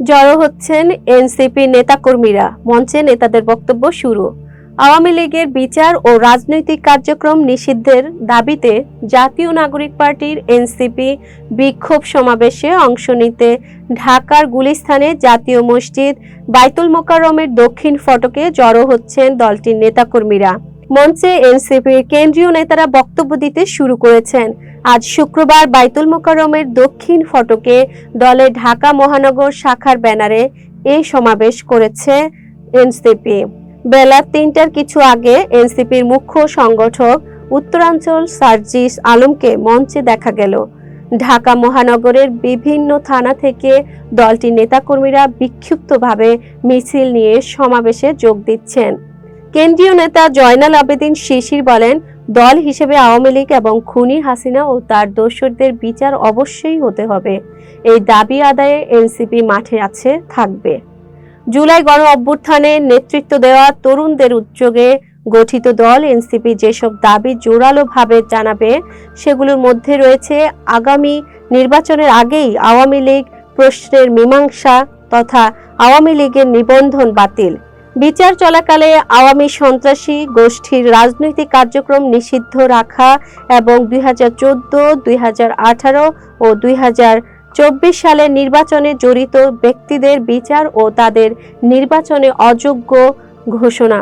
জড়ো হচ্ছেন এনসিপি নেতাকর্মীরা। মঞ্চে নেতাদের বক্তব্য শুরু। আওয়ামী লীগের বিচার ও রাজনৈতিক কার্যক্রম নিষিদ্ধের দাবিতে জাতীয় নাগরিক পার্টির এনসিপি বিক্ষোভ সমাবেশে অংশ নিতে ঢাকার গুলিস্থানে জাতীয় মসজিদ বাইতুল মোকাররমের দক্ষিণ ফটকে জড়ো হচ্ছেন দলটির নেতাকর্মীরা। মঞ্চে এনসিপির কেন্দ্রীয় নেতারা বক্তব্য দিতে শুরু করেছেন। আজ শুক্রবার বাইতুল মোকাররমের দক্ষিণ ফটকে দলের ঢাকা মহানগর শাখার ব্যানারে এই সমাবেশ করেছে এনসিপি। বেলা তিনটার কিছু আগে এনসিপির মুখ্য সংগঠক উত্তরাঞ্চল সার্জিস আলমকে মঞ্চে দেখা গেল। ঢাকা মহানগরের বিভিন্ন থানা থেকে দলটির নেতাকর্মীরা বিক্ষিপ্তভাবে মিছিল নিয়ে সমাবেশে যোগ দিচ্ছেন। কেন্দ্রীয় নেতা জয়নাল আবেদিন শিশির বলেন, দল হিসেবে আওয়ামী লীগ এবং খুনি হাসিনা ও তার দোসরদের বিচার অবশ্যই হতে হবে। এই দাবি আদায়ে এনসিপি মাঠে আছে, থাকবে। জুলাই গণ অভ্যুত্থানে নেতৃত্ব দেওয়া তরুণদের উদ্যোগে গঠিত দল এনসিপি যেসব দাবি জোরালোভাবে জানাবে, সেগুলোর মধ্যে রয়েছে আগামী নির্বাচনের আগেই আওয়ামী লীগ প্রশ্নের মীমাংসা তথা আওয়ামী লীগের নিবন্ধন বাতিল। বিচার চলাকালে আওয়ামী সন্ত্রাসী গোষ্ঠীর রাজনৈতিক কার্যক্রম নিষিদ্ধ রাখা এবং দুই হাজার চোদ্দ, দুই হাজার আঠারো ও দুই হাজার চব্বিশ সালে নির্বাচনে জড়িত ব্যক্তিদের বিচার ও তাদের নির্বাচনে অযোগ্য ঘোষণা।